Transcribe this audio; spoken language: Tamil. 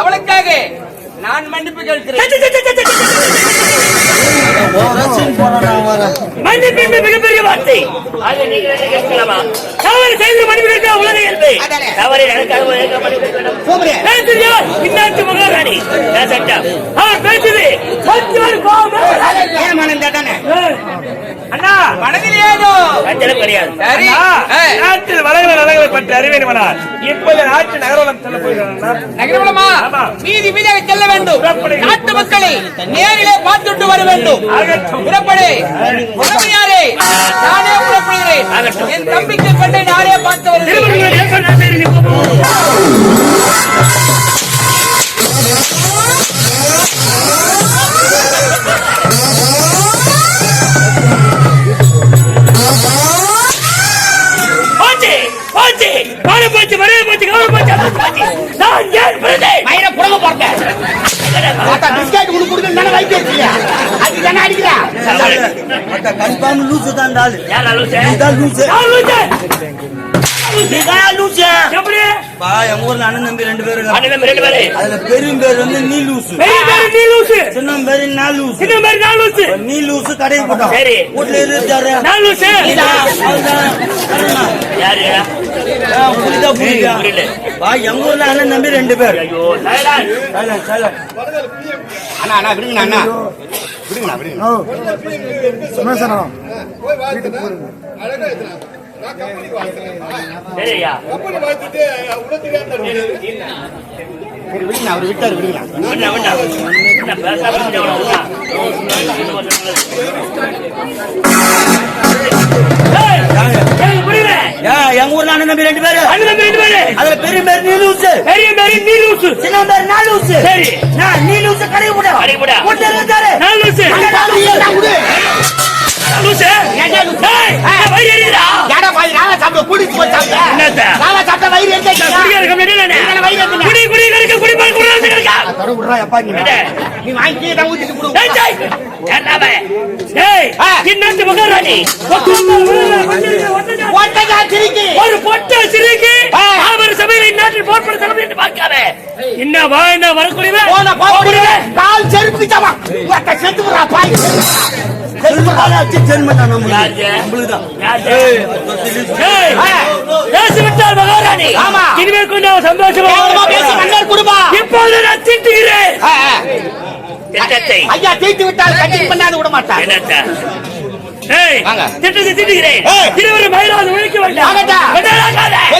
அவளுக்காக நான் மன்னிப்பு கேட்கிறேன். மன்னிப்பு மிகப்பெரிய வார்த்தை. ஆக நீங்கள் என்ன கேட்கலாமா? தவறு செய்து மன்னிப்பு கேட்க உலக இயல்பு. அதானே. தவறு எனக்காக எனக்கு மன்னிப்பு கேட்க வேண்டும். பேசுறியா? இந்நாட்டு மகாராணி நான் சட்டம். அவர் பேசுது கொஞ்சம் கோபம். ஏய், கட்டளை கிடையாது நாட்டில் வளர்கிற நலங்களை பற்றி அறிவேணுமனால் இப்போது நாட்டு நகரோலம் செல்ல போகிறார் நகரவளமா ஆமா. மீதி மீதியாக செல்ல வேண்டும். நாட்டு மக்களை நேரிலே பார்த்துட்டு வர வேண்டும். புறப்படு. புறப்படியாரே நானே புறப்படுகிறேன். என் தம்பிக்கு பெண்ணை நானே பார்த்து வருகிறேன். வாழை போச்சு, வரவே போச்சு, கவலை போச்சு, அதான் போச்சு. நான் ஏன் பிறந்தேன்? மயிரை புடங்க போட்டேன் பார்த்தா பிஸ்கட் உனக்கு கொடுக்கணும் தானே வைக்க வச்சியா அது தானே அடிக்கிறா கன்ஃபார்ம் லூசு தான் ஆளு யார் லூசு? இதான் லூசு. யார் லூசு? எங்க ஊர்ல அண்ணன் தம்பி ரெண்டு பேரு இருக்காங்க. அண்ணன் தம்பி ரெண்டு பேரு. அதுல பெரும் பேர் வந்து நீ லூசு நீ லூசு. சின்ன பேரு நான் லூசு சின்ன பேரு நான் லூசு. நீ லூசு கடையை போட்டோம் சரி. வீட்டுல இருக்காரு நான் லூசு. யாரு? புரியுதா புரியல. பா எங்க ஊர்ல அண்ணன் தம்பி ரெண்டு பேர் ஐயோ. அண்ணா அண்ணா விடுங்கண்ணா அண்ணா விடுங்கண்ணா விடுங்க சரியா? சரி விடுங்கண்ணா அவர் விட்டாரு. ஏன், எங்க ஊர்ல அண்ணன் தம்பி ரெண்டு பேரு? அண்ணன் தம்பி ரெண்டு பேரு. அதுல பெரிய பேர் நீ லூசு பெரிய பேரு நீ லூசு. சின்ன பேர் நான் லூசு சரி. நான் நீ லூசு கடையை போட்டோம் கடையை போட்டா. ஒரு பொட்ட சிறுக்கு ஆ. அவர் சபையில் இந்நாட்டில் போர்ப்பட தலைமை என்று பார்க்காத. என்ன வா என்ன வரக்கூடியவ போன போன கால் செருப்பு செத்து பாய். பேசிவிட்டார் மகாராணி. இனிமேல் கொஞ்சம் சந்தோஷமா பேசி மன்னர் குடும்பா இப்போது நான் திட்டுகிறேன். திட்டத்தை ஐயா தீட்டு விட்டால் கட்டிங் பண்ணாது விட மாட்டான் என்னத்த ஏய் வாங்க. திட்டத்தை திட்டுகிறேன் ஏய். இருவரும் மயிலாவது ஒழிக்க வேண்டாம் ஆகட்டா. வேண்டாம்.